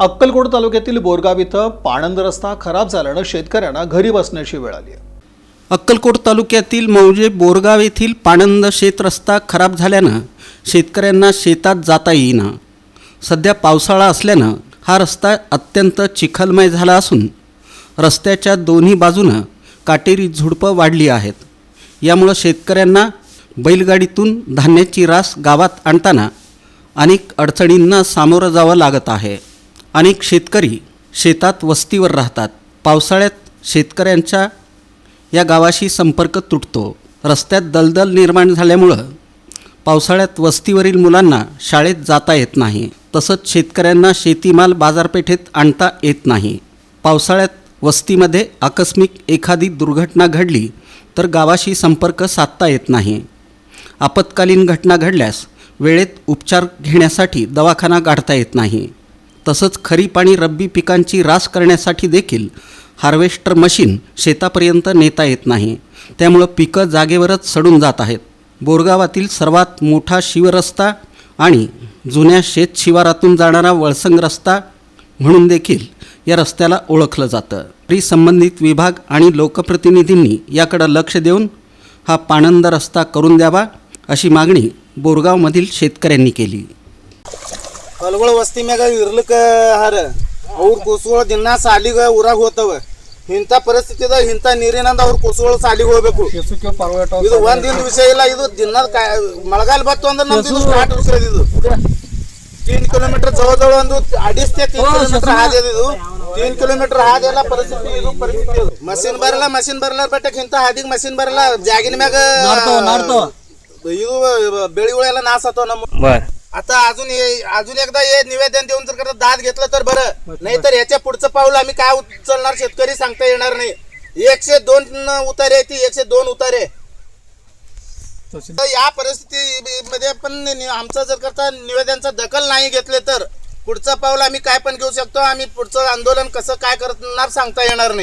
अक्कलकोट तालुक्यातील बोरगाव इथं पाणंद रस्ता खराब झाल्यानं शेतकऱ्यांना घरी बसण्याची वेळ आली आहे. अक्कलकोट तालुक्यातील मौजे बोरगाव येथील पाणंद शेत रस्ता खराब झाल्यानं शेतकऱ्यांना शेतात जाता येईना. सध्या पावसाळा असल्यानं हा रस्ता अत्यंत चिखलमय झाला असून रस्त्याच्या दोन्ही बाजूनं काटेरी झुडपं वाढली आहेत. यामुळं शेतकऱ्यांना बैलगाडीतून धान्याची रास गावात आणताना अनेक अडचणींना सामोरं जावं लागत आहे. अनेक शेतकरी शेतात वस्तीवर राहतात. पावसाळ्यात शेतकऱ्यांच्या या गावाशी संपर्क तुटतो. रस्त्यात दलदल निर्माण झाल्यामुळं पावसाळ्यात वस्तीवरील मुलांना शाळेत जाता येत नाही. तसंच शेतकऱ्यांना शेतीमाल बाजारपेठेत आणता येत नाही. पावसाळ्यात वस्तीमध्ये आकस्मिक एखादी दुर्घटना घडली तर गावाशी संपर्क साधता येत नाही. आपत्कालीन घटना घडल्यास वेळेत उपचार घेण्यासाठी दवाखाना गाठता येत नाही. तसंच खरीप आणि रब्बी पिकांची रास करण्यासाठी देखील हार्वेस्टर मशीन शेतापर्यंत नेता येत नाही. त्यामुळं पिकं जागेवरच सडून जात आहेत. बोरगावातील सर्वात मोठा शिवरस्ता आणि जुन्या शेत शिवारातून जाणारा वळसंग रस्ता म्हणून देखील या रस्त्याला ओळखलं जातं. तरी संबंधित विभाग आणि लोकप्रतिनिधींनी याकडं लक्ष देऊन हा पाणंद रस्ता करून द्यावा अशी मागणी बोरगावमधील शेतकऱ्यांनी केली. ಹೊಲಗಳ ವಸ್ತಿ ಮ್ಯಾಗ ಇರ್ಲಿಕ್ಕ ಹಾರ. ಅವ್ರ ಕೂಸುಗಳು ದಿನ ಸಾಲಿಗ ಊರಾಗ ಹೋಗ್ತಾವ. ಇಂಥ ಪರಿಸ್ಥಿತಿದಾಗ ಇಂಥ ನೀರಿನಂದ ಅವ್ರ ಕೂಸುಗಳು ಸಾಲಿಗೆ ಹೋಗ್ಬೇಕು. ಇದು ಒಂದಿನ ವಿಷಯ ಇಲ್ಲ ಇದು ದಿನದ ಮಳೆಗಾಲ ಬತ್ತು ಅಂದ್ರೆ ನಮ್ದು ಸ್ಟಾರ್ಟ್ ಇರ್ತದೆ ಇದು. ತೀನ್ ಕಿಲೋಮೀಟರ್ ಜವಳ ಜವಳ ಒಂದು ಅಡಿಸ್ತೇ ತೀನ್ ಕಿಲೋಮೀಟರ್ ಹಾದಿ ಇದು. ತೀನ್ ಕಿಲೋಮೀಟರ್ ಹಾದಿ ಎಲ್ಲ ಪರಿಸ್ಥಿತಿ ಇದು ಪರಿಸ್ಥಿತಿ ಮಷಿನ್ ಬರಲ್ಲ ಮಷಿನ್ ಬರಲ್ಲ ಬಟ್ಟಕ್ಕೆ ಇಂಥ ಹಾದಿಗೆ ಮಷಿನ್ ಬರಲ್ಲ ಜಾಗಿನ ಮ್ಯಾಗ ಇದು ಬೆಳೆಗಳೆಲ್ಲ ನಾಶ ಆತಾವ ನಮ್ಮ आता अजून हे- अजून एकदा हे निवेदन देऊन जर करता दाद घेतलं तर बरं. नाही तर याच्या पुढचं पाऊल आम्ही काय उचलणार शेतकरी सांगता येणार नाही. एकशे दोन उतारे आहे ती एकशे दोन उतारे. तर या परिस्थितीमध्ये पण नि- आमचं जर करता निवेदनचा दखल नाही घेतले तर पुढचं पाऊल आम्ही काय पण घेऊ शकतो आम्ही पुढचं आंदोलन कसं काय करणार सांगता येणार नाही.